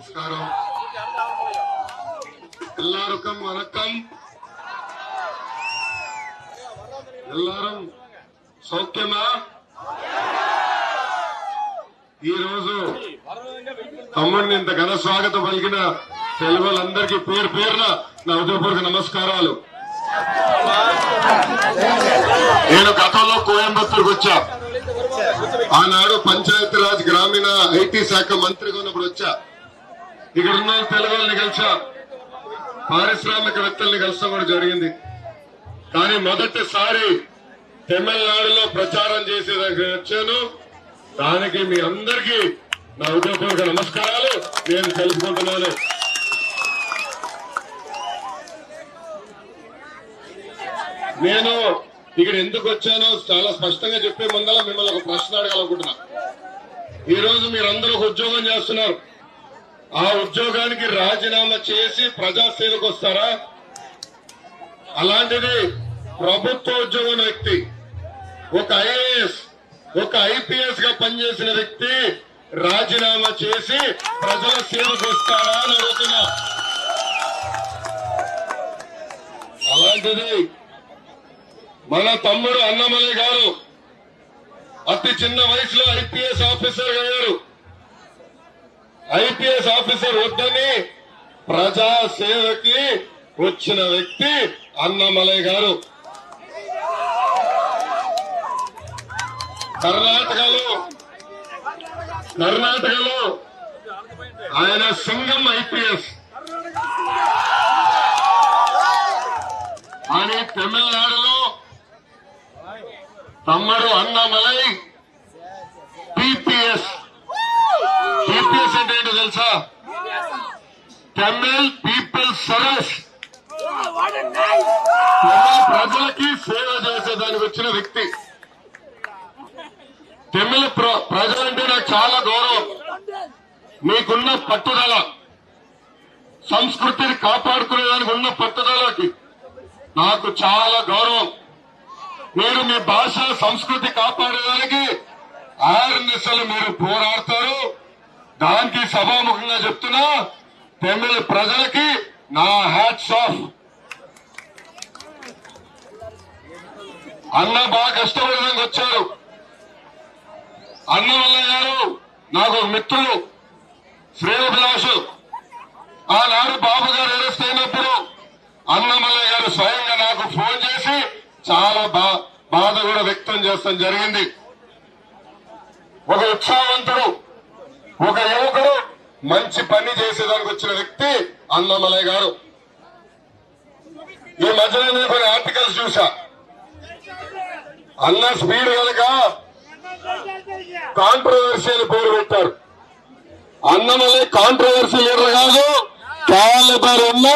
நமஸ்காரம் எல்லாருக்கும் வணக்கம் எல்லாரும் సౌఖ్యమా ఈ రోజు తమ్ముడిని ఇంత ఘన స్వాగతం పలికిన తెలుగులందరికీ పేరు పేరున నా ఉదయపూర్వక నమస్కారాలు నేను గతంలో కోయంబత్తూరుకు వచ్చా ఆనాడు పంచాయతీరాజ్ గ్రామీణ ఐటీ శాఖ మంత్రిగా ఉన్నప్పుడు వచ్చా ఇక్కడ ఉన్న తెలుగు కలిసా పారిశ్రామికవేత్తల్ని కలిసా కూడా జరిగింది. కానీ మొదటిసారి తమిళనాడులో ప్రచారం చేసేదానికి వచ్చాను. దానికి మీ అందరికీ నా ఉదయపూర్వక నమస్కారాలు. నేను తెలుసుకుంటున్నాను. నేను ఇక్కడ ఎందుకు వచ్చానో చాలా స్పష్టంగా చెప్పే ముందర మిమ్మల్ని ఒక ప్రశ్న అడగాలనుకుంటున్నా. ఈ రోజు మీరందరూ ఉద్యోగం చేస్తున్నారు. ఆ ఉద్యోగానికి రాజీనామా చేసి ప్రజాసేవకు వస్తారా? అలాంటిది ప్రభుత్వ ఉద్యోగం వ్యక్తి ఒక ఐఏఎస్ ఒక ఐపీఎస్గా పనిచేసిన వ్యక్తి రాజీనామా చేసి ప్రజల సేవకు వస్తారా అని అడుగుతున్నా. అలాంటిది మన తమ్ముడు అన్నమలై గారు అతి చిన్న వయసులో ఐపీఎస్ ఆఫీసర్ అయ్యారు. ఐపీఎస్ ఆఫీసర్ వద్దని ప్రజా సేవకి వచ్చిన వ్యక్తి అన్నమలై గారు. కర్ణాటకలో కర్ణాటకలో ఆయన సింగం ఐపీఎస్. కానీ తమిళనాడులో తమ్ముడు అన్నమలై తెలుసా? తమిళ్ పీపుల్ సర్వీస్ ప్రజలకి సేవ చేసేదానికి వచ్చిన వ్యక్తి. తమిళ ప్ర- ప్రజలంటే నాకు చాలా గౌరవం. మీకున్న పట్టుదల సంస్కృతిని కాపాడుకునేదానికి ఉన్న పట్టుదలకి నాకు చాలా గౌరవం. మీరు మీ భాష సంస్కృతి కాపాడేదానికి ఆర్ఎన్ఎస్ఎల్ మీరు పోరాడతారు. దానికి సభాముఖంగా చెప్తున్నా తమిళ ప్రజలకి నా హ్యాట్స్ ఆఫ్ అన్న బాగా కష్టపడడానికి వచ్చారు. అన్నమల్లయ్య గారు నాకు ఒక మిత్రులు శ్రేయభిలాషు. ఆనాడు బాబు గారు అరెస్ట్ అయినప్పుడు అన్నమల్లయ్య గారు స్వయంగా నాకు ఫోన్ చేసి చాలా బా బాధ కూడా వ్యక్తం చేస్తాం జరిగింది. ఒక ఉత్సాహవంతుడు ఒక యువకుడు మంచి పని చేసేదానికి వచ్చిన వ్యక్తి అన్నమలయ్య గారు. ఈ మధ్యన నేను కొన్ని ఆర్టికల్స్ చూసా అన్న స్పీడ్ కనుక కాంట్రవర్సీ అని పేరు పెట్టారు అన్నమలై కాంట్రవర్సీ లీడర్ కాదు క్యాలిబర్ ఉన్న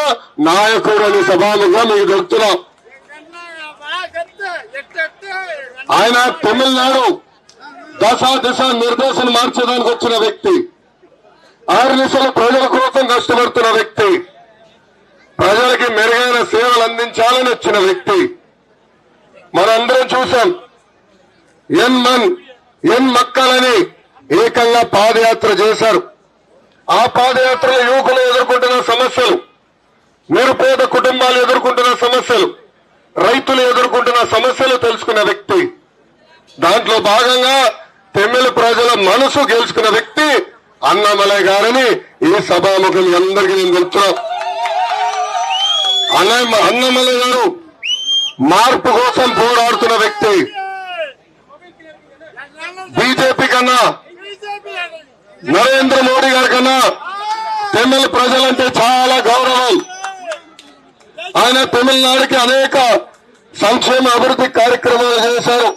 నాయకుడు అని సభాముగా మీకు చెప్తున్నాం ఆయన తమిళనాడు దశ దిశ నిర్దేశం మార్చడానికి వచ్చిన వ్యక్తి. ఆరు దిశల ప్రజల కోసం కష్టపడుతున్న వ్యక్తి. ప్రజలకి మెరుగైన సేవలు అందించాలని వచ్చిన వ్యక్తి. మనందరం చూసాం ఎన్ మన్ ఎన్ మక్కలని ఏకంగా పాదయాత్ర చేశారు. ఆ పాదయాత్రలో యువకులు ఎదుర్కొంటున్న సమస్యలు నిరుపేద కుటుంబాలు ఎదుర్కొంటున్న సమస్యలు రైతులు ఎదుర్కొంటున్న సమస్యలు తెలుసుకున్న వ్యక్తి. దాంట్లో భాగంగా తమిళ ప్రజల మనసు గెలుచుకున్న వ్యక్తి అన్నమలై గారని ఈ సభాముఖం అందరికీ నేను తెలుస్తున్నా అన్న అన్నమలై గారు మార్పు కోసం పోరాడుతున్న వ్యక్తి. బీజేపీ కన్నా నరేంద్ర మోడీ గారి కన్నా తమిళ ప్రజలంటే చాలా గౌరవం. ఆయన తమిళనాడుకి అనేక సంక్షేమ అభివృద్ధి కార్యక్రమాలు చేశారు.